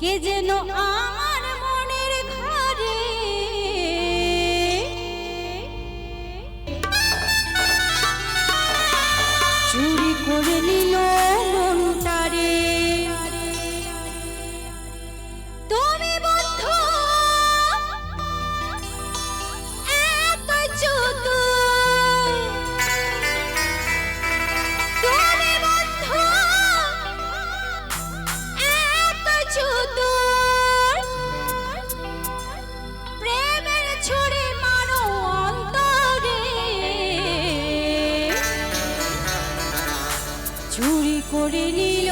কে যেন আমার মনের ঘরে? চুরি করে নিল করে নিল।